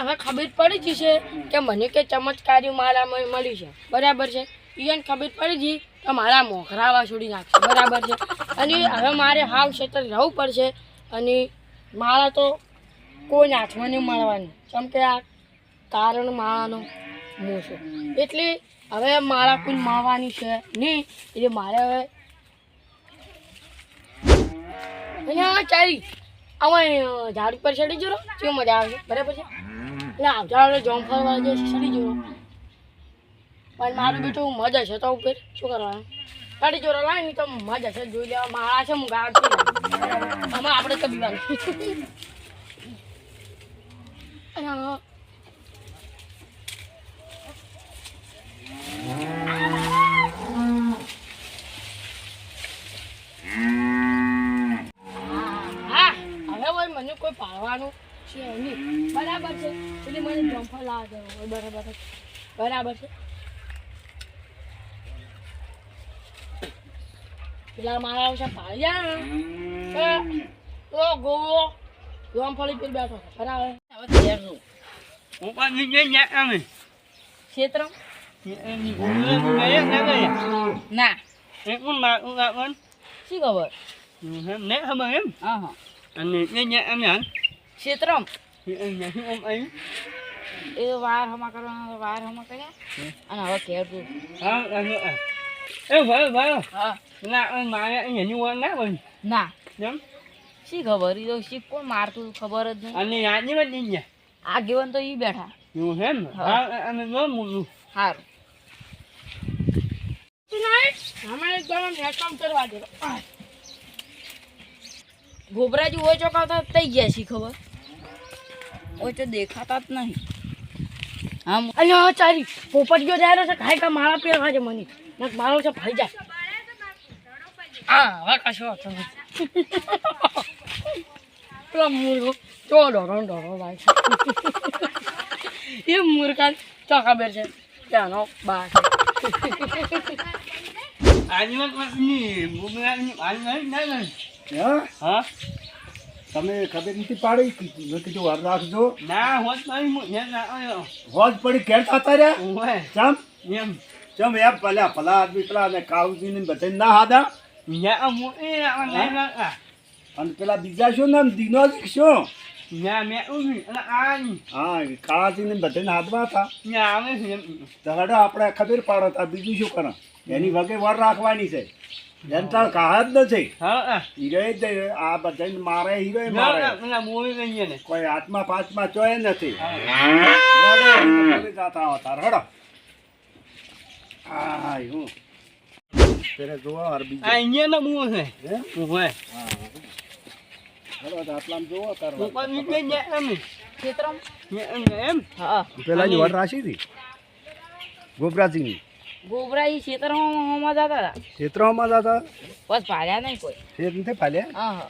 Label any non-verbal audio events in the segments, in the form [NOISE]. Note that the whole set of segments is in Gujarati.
હવે ખબર પડી ગઈ છે કે મને કે ચમત્કારી મારામાં મળી છે બરાબર છે એને ખબર પડી ગઈ કે મારા મોખરાવા છોડી નાખશે બરાબર છે અને હવે મારે હાવ ક્ષેત્ર રહેવું પડશે અને મારા તો કોઈ હાથમાં નહીં મળવાનું કેમ આ કારણ મારાનો હું છું એટલે હવે મારા કોઈ મળવાની છે નહીં એટલે મારે હવે અહીંયા ચારી અમે ઝાડ ઉપર ચડી જરો કેવું મજા આવે છે? બરાબર છે? એટલે આવતા જોમ ફરવા વાળો જે ચડી જરો પણ મારું બેટું મજા છે તો ઉપર. શું કરવાનું? ચડી જોરો લાવે ને તો મજા છે. જોઈ લેવા માળા છે હું ગાળ છું આમાં આપણે તો પીવાનું અને હા હવે હોય મને છે નહીં. બરાબર છે. એટલે મને જમ્ફર લાવવા દેવો હોય બરાબર છે. બરાબર છે. પેલા મારા આવશે પાડ્યા ને તો ગોવો જમફળી પેલ બેઠો બરાબર. હવે તૈયાર છું હું પણ નીચે ન્યા અમે ક્ષેત્ર? એની ભૂલે ના. ગયા ના એ પણ મારું કાપણ શી ખબર? ને ખબર એમ? હા હા. અને એ ન્યા અમે ક્ષેત્રમ. એ એ વાર હમા કરવાનો વાર હમા કર્યા. અને હવે ઘેર હા એ ભાઈ ભાઈ. હા. ના મારે એની વાર ના હોય. ના. એમ શી ખબર? એ તો શી કોણ મારતું ખબર જ નહીં. અને યાદ નહીં જઈ ગયા આ ગેવન તો ઈ બેઠા. એવું છે ને? હા. હા અને નો મૂકું સારું હમણાં એકદમ હેડપંપ કરવા દે. ગોબરાજી ઓછો ખાતા થઈ ગયા છે ખબર? ઓછો દેખાતા જ નહીં. આમ. અને હા ચારી પોપટ ગયો જાય છે ખાય કા મારા પેર ખાજે મને. નક મારો છે ફરી જાય હા હવે કશો નહીં. [LAUGHS] પેલા મૂર્ખો ચો ડરો ડરો ભાઈ [LAUGHS] એ મૂર્ખા તો ખબર છે? ત્યાંનો બા છે. વાત પછી હાલ નહીં નહીં હા? હા? તમે ખબર નથી પાડી કીધું મેં કીધું વાર રાખજો. ના હોજ આવ્યો. હોજ પડી ઘેર થતા રહ્યા ચમ? એમ. ચમ એમ પેલા ભલા આદમી પેલા અને કાળુજી ને બધા ના હાદા અને પેલા બીજા શું નામ? દીનો શું? આપણે ખબર પાડો તા બીજું શું કરો? એની વગે વર રાખવાની છે. એમ તાર કાહ જ નથી. હીરો આ બધા મારે હીરો ના મારે. ના કોઈ હાથમાં પાંચમાં ચોય નથી. હા. જાતા હતા રડો હા હું. પેલે જોવો અરબી અહીંયા ના મું છે. હે? આટલામાં જોવો તાર હું નીકળે અમે ક્ષેત્રમ? એમ હા પેલા ની વર રાશી હતી? ગોબરાજીની ગોબરા ઈ ક્ષેત્રમાં જતા હતા. ખેતરમાં જતા બસ ભાડ્યા નહીં કોઈ. ખેત નથી ફાલ્યા હા.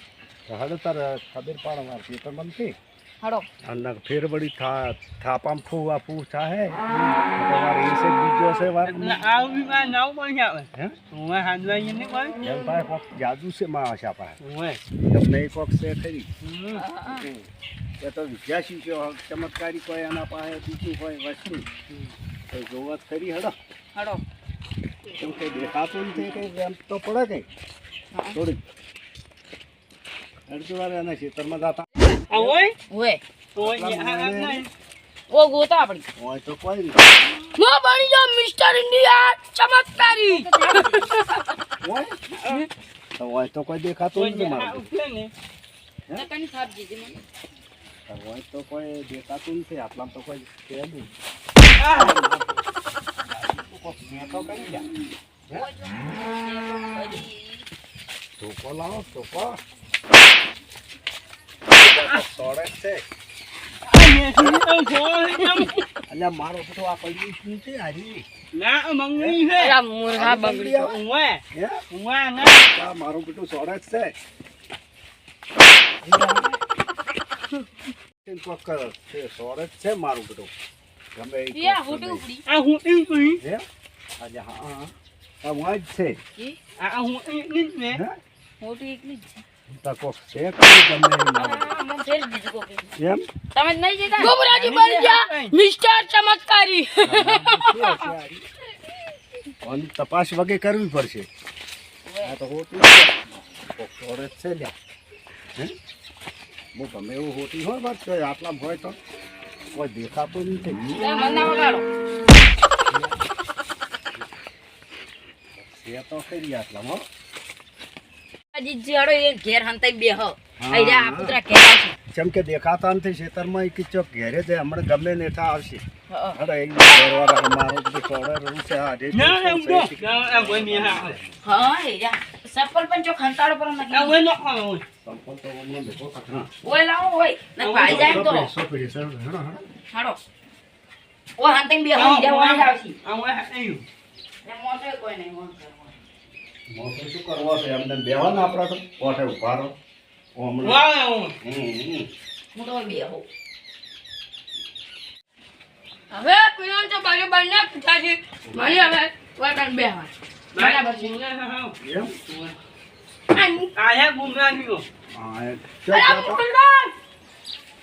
હા હડો તાર ખબર પાડો માર ક્ષેત્રમાં નથી. હડો અને ફેર વળી થા થાપામ ફૂવા ફૂ થાહે? તમારે એ છે બીજો છે વાર આવ આ બી માં નાવ પણ આવે? હે? હું હાંડવા અહીંયા ને કોઈ એમ ભાઈ કોક જાદુ છે માં આશા પાસે. હું તમને કોક છે ખરી? એ તો વિદ્યાશી છે ચમત્કારી કોઈ એના પાસે બીજું કોઈ વસ્તુ. તો જોવા ખરી હડો હડો કેમ કે દેખાતું નથી કઈ એમ તો પડે કઈ. થોડીક અડધી વાર એના ખેતરમાં જતા. આ હોય? આ ઓ ગોતા આપણી. હોય તો કોઈ નહીં. નો બની જાવ મિસ્ટર ઇન્ડિયા ચમત્કારી. હોય? તો હોય તો કોઈ દેખાતું નથી મારું. ઉઠે ને. નકાની થાપ દીધી મને? હોય તો કોઈ દેખાતું નથી આટલામાં તો કોઈ છે નહીં. કોક તો કરી જા ધોકો લાવો તો એમ. અલ્યા મારો બધો આ પડી શું છે હારી ના મંગળી છે અલા મૂર્ખા બગડી હે ઓય ના આ મારું બેટું સોડે છે કોક છે સોડે છે મારું બેટું ગમે એ ગમે હોટી ઉપડી. આ હું હે? અલ્યા હા હા. આ વાં જ છે. આ હું ને જ છે. તો છે. કોઈ ગમે એ મારે. હા, મને ફેર દીધું કોકે. એમ. તમે નહીં જતા? ગોબરાજી બની ગયા. મિસ્ટર ચમત્કારી. આની તપાસ વગે કરવી પડશે. આ તો હોતી છે. લ્યા. હે? ગમે એવું હોતી હોય વાત તો આટલા હોય તો. કોઈ દેખાતું નથી એ તો જેમ કે દેખાતા નથી ખેતરમાં એ કિચો ઘેરે છે હમણાં ગમે નેઠા આવશે. એક મારો બધું છે આ સફળ પણ જો ખંતાડો પર આ નાખી કોઈ નો ખાવ તો હમણાં ભેગો કથા. ઓય લાવો ઓય. ને ભાઈ જાય તો. સો પેઢી, સો હેડો, હેડો. ઓ હંતાઈ બે હો જા ઓય આવશે. આ હોય આયું. ને મોટો કોઈ નહીં મોટો શું કરવો છે? એમને બેવાના આપણા તો. કોઠે ઊભા રહો. વાહ આવું હમ, હમ. હું તો બે હવે પીવાનું તો બાજુ બંને પૂછા છે. મને હવે વળકણ બે હા બરાબર છે. એમ? આયા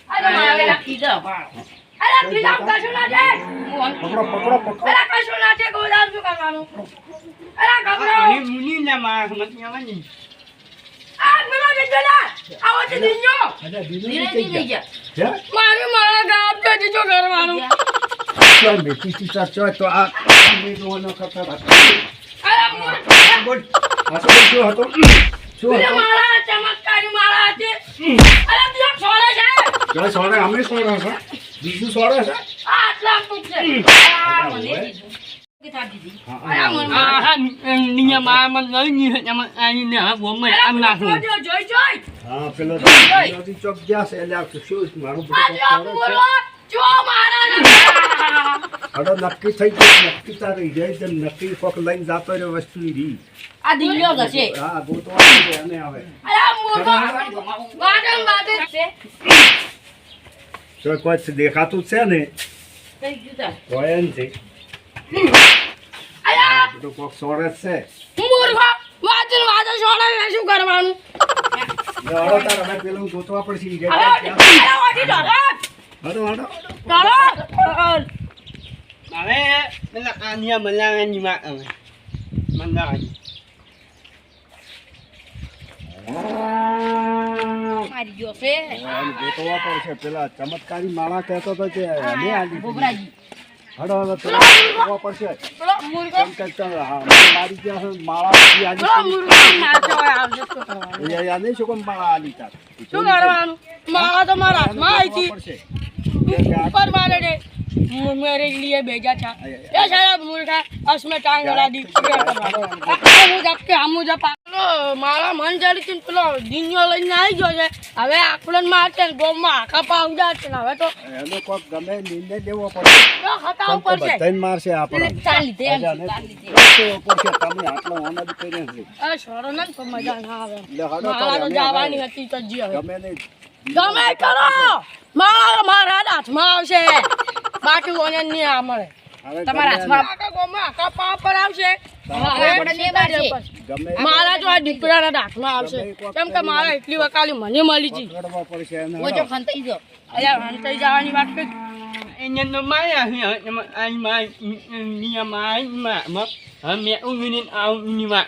અરે મારે અરે કીધા કશું ના છે પકડો પકડો પકડો. અરે કશું ના છે ગોદામ શું કરવાનું? અરે ગભરો આની મુની ના માં મત આવવાની. આ મેલો જજો આવો છે દીજો ધીરે ધીરે ગયા? મારે મારા ગામ તો દીજો કરવાનું. ચાલ બેટી ટીચર ચોય તો આ. બોલ. આ શું હતું? શું હતું? મારા ચમત્કારી મારા હાથે અરે બીજો છોડે છે. જો સોડે અમે સોડે છે. બીજું સોડે છે? આ આટલા ફૂટ છે આ મને કીધું કે થાકી દીધી. હા, અરે હા, મને આ હા નિયા માં મન લઈ ની એમ આની ને હા ગોમે અરે આમ નાખું. જોઈ જોઈ જોઈ. હા પેલો પેલોથી ચોક ગયા છે એટલે આ શું મારું હવે નક્કી થઈ ગયું નક્કી તારે જઈ જેમ નક્કી કોક લઈને જાતો રહ્યો વસ્તુ રી આ દિલ્યો હશે હા ગોતવા છે અને આવે જો કોઈ દેખાતું છે ને કઈ નથી બધું કોક જ છે. મૂર્ખો વાદળ વાદળ સોરે શું કરવાનું? હળો તાર હવે પેલું ગોતવા પડશે ઈ અરે જગ્યાએ અરે વાટી ડરે હળો હળો ડરે હવે ગયો છે આને ગોતવા પડશે પેલા ચમત્કારી માળા કહેતો હતો કે માળા તો મારા હાથમાં આવી હતી પડશે કે કે આ ऊपर मारे रे मु- मेरे लिए भेजा था ये सारा मूर्खा उसमें टांग लगा दी હું જપ કે આમ જપ પેલો મારા મન જડી છે ને પેલો દિનયો લઈને આવી ગયો છે હવે આકલન માં છે ને ગોમમાં આખા પાવડા છે ને હવે તો એનો કોક ગમે નિર્ણય લેવો પડશે તો હતા કેમ કે ઉપર છે બધાને મારશે આપણે તાર લીધે એમ રાજા છે, ને તાર લીધે પડશે તમે આટલો ઓનર કરીને છે અરે છોડો ને તો મજા ના આવે એટલે હડો મારા તો તારે જવાની અમે હતી તો જી હવે ગમે નહીં ગમે કરો મારા મારા હાથમાં આવશે બાકી ઓને નહીં આ મળે તમારા ગમે હાથમાં આખા ગોમમાં આખા પાવ પર આવશે હા. ગમે મારા જો આ દીકરાના હાથમાં આવશે કેમ કે મારા એટલી વકાલી મને મળી હતી ઓ જો ખંતાઈ જો અરે હંતાઈ જવાની વાત કરી એને માયા હે આની માં નિયા માં માં ઉંગીને આવું ની માં